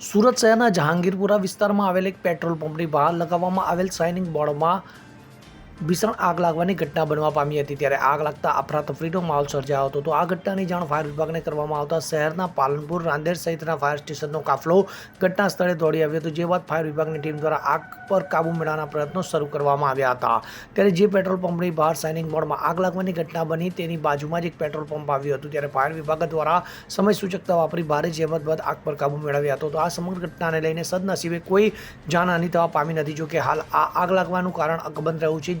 સુરત શહેરના જહાંગીરપુરા વિસ્તારમાં આવેલ એક પેટ્રોલ પંપની બહાર લગાવવામાં આવેલ સાઇનિંગ બોર્ડમાં ભીષણ આગ લાગવાની ઘટના બનવા પામી હતી ત્યારે આગ લાગતા અફરાતફરીનો માહોલ સર્જાયો હતો. તો આ ઘટનાની જાણ ફાયર વિભાગને કરવામાં આવતા શહેરના પાલનપુર, રાંદેર સહિતના ફાયર સ્ટેશનનો કાફલો ઘટના સ્થળે દોડી આવ્યો હતો, જે બાદ ફાયર વિભાગની ટીમ દ્વારા આગ પર કાબૂ મેળવવાના પ્રયત્નો શરૂ કરવામાં આવ્યા હતા. ત્યારે જે પેટ્રોલ પંપની બહાર સાઇનિંગ બોર્ડમાં આગ લાગવાની ઘટના બની તેની બાજુમાં જ એક પેટ્રોલ પંપ આવ્યું હતું. ત્યારે ફાયર વિભાગ દ્વારા સમય સૂચકતા વાપરી ભારે જહેમત બાદ આગ પર કાબૂ મેળવ્યા હતો. તો આ સમગ્ર ઘટનાને લઈને સદનસીબે કોઈ જાનહાની થવા પામી નથી, જોકે હાલ આ આગ લાગવાનું કારણ અકબંધ રહ્યું છે